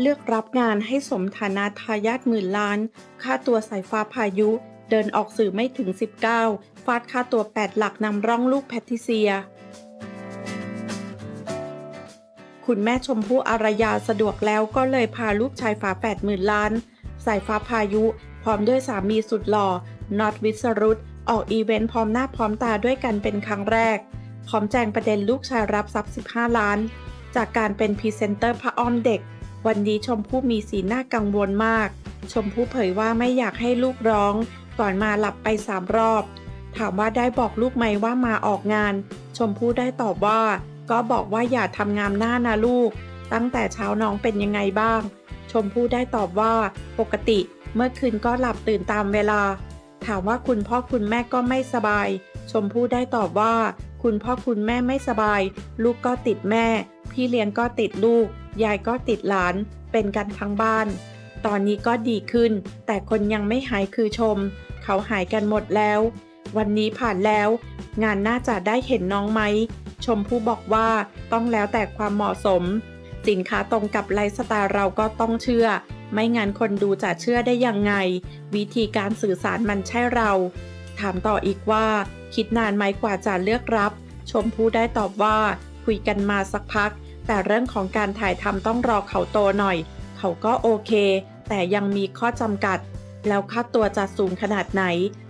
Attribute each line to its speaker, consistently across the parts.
Speaker 1: เลือกรับงานให้สมฐานะทายาทหมื่นล้าน ค่าตัวสายฟ้าพายุ เดินออกสื่อไม่ถึง 19 ฟาดค่าตัว 8 หลักนำร่องลูกแพทิเซีย คุณแม่ชมพู่อารยาสะดวกแล้วก็เลยพาลูกชายฝาแฝดหมื่นล้าน สายฟ้าพายุ พร้อมด้วยสามีสุดหล่อน็อตวิสรุตออกอีเวนต์พร้อมหน้าพร้อมตาด้วยกันเป็นครั้งแรก พร้อมแจงประเด็นลูกชายรับทรัพย์ 15 ล้าน จากการเป็นพรีเซนเตอร์พระอ้อมเด็ก วันนี้ชมพู่มีสีหน้ากังวลมาก ชมพู่เผยว่าไม่อยากให้ลูกร้อง ก่อนมาหลับไปสามรอบ ถามว่าได้บอกลูกไหมว่ามาออกงาน ชมพู่ได้ตอบว่า ก็บอกว่าอย่าทำงามหน้านะลูก ตั้งแต่เช้าน้องเป็นยังไงบ้าง ชมพู่ได้ตอบว่า ปกติ เมื่อคืนก็หลับตื่นตามเวลา ถามว่าคุณพ่อคุณแม่ก็ไม่สบาย ชมพู่ได้ตอบว่า คุณพ่อคุณแม่ไม่สบาย ลูกก็ติดแม่ พี่เลี้ยงก็ติดลูก ยายก็ติดหลาน เป็นกันทั้งบ้าน ตอนนี้ก็ดีขึ้น แต่คนยังไม่หายคือชม เขาหายกันหมดแล้ว วันนี้ผ่านแล้ว งานน่าจะได้เห็นน้องไหม ชมพู่บอกว่าต้องแล้วแต่ความเหมาะสม สินค้าตรงกับไลฟ์สไตล์เราก็ต้องเชื่อ ไม่งั้นคนดูจะเชื่อได้ยังไง วิธีการสื่อสารมันใช่เรา ถามต่ออีกว่า คิดนานไหมกว่าจะเลือกรับ ชมพู่ได้ตอบว่าคุยกันมาสักพัก แต่เรื่องของการถ่ายทำต้องรอเขาโตหน่อย เขาก็โอเค แต่ยังมีข้อจำกัด แล้วค่าตัวจะสูงขนาดไหน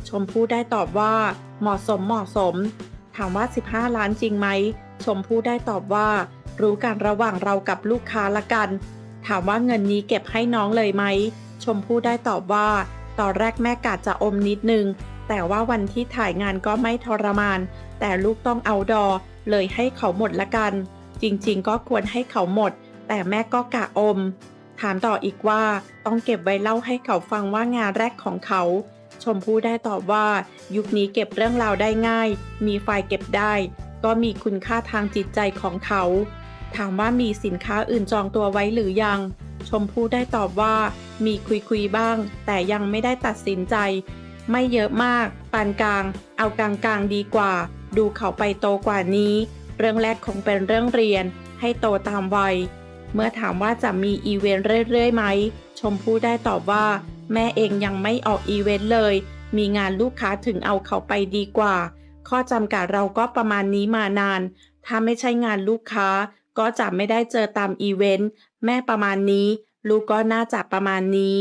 Speaker 1: ชมพู่ได้ตอบว่า เหมาะสมเหมาะสม ถามว่า 15 ล้านจริงไหม ชมพู่ได้ตอบว่า รู้กันระหว่างเรากับลูกค้าละกัน ถามว่าเงินนี้เก็บให้น้องเลยไหม ชมพู่ได้ตอบว่า ตอนแรกแม่กาจะอมนิดนึง แต่ว่าวันที่ถ่ายงานก็ไม่ทรมาน แต่ลูกต้องเอาดอ เลยให้เขาหมดละกัน จริงๆ ก็ควรให้เขาหมด แต่แม่ก็กะอม ถามต่ออีกว่าต้องเก็บไว้เล่าให้เขาฟังว่างานแรกของเขา ชมพู่ได้ตอบว่า ยุคนี้เก็บเรื่องราวได้ง่าย มีไฟล์เก็บได้ ก็มีคุณค่าทางจิตใจของเขา ถามว่ามีสินค้าอื่นจองตัวไว้หรือยัง ชมพู่ได้ตอบว่า มีคุยคุยๆบ้าง แต่ยังไม่ได้ตัดสินใจ ไม่เยอะมาก ปานกลาง เอากลางกลางๆดีกว่า ดูเขาไปโตกว่านี้ เรื่องแรกคงเป็นเรื่องเรียน ให้โตตามวัย เมื่อถามว่าจะมีอีเวนต์เรื่อยๆไหม ชมพู่ได้ตอบว่า แม่เองยังไม่ออกอีเวนต์เลย มีงานลูกค้าถึงเอาเขาไปดีกว่า ข้อจำกัดเราก็ประมาณนี้มานาน ถ้าไม่ใช่งานลูกค้า ก็จะไม่ได้เจอตามอีเวนต์ แม่ประมาณนี้ ลูกก็น่าจะประมาณนี้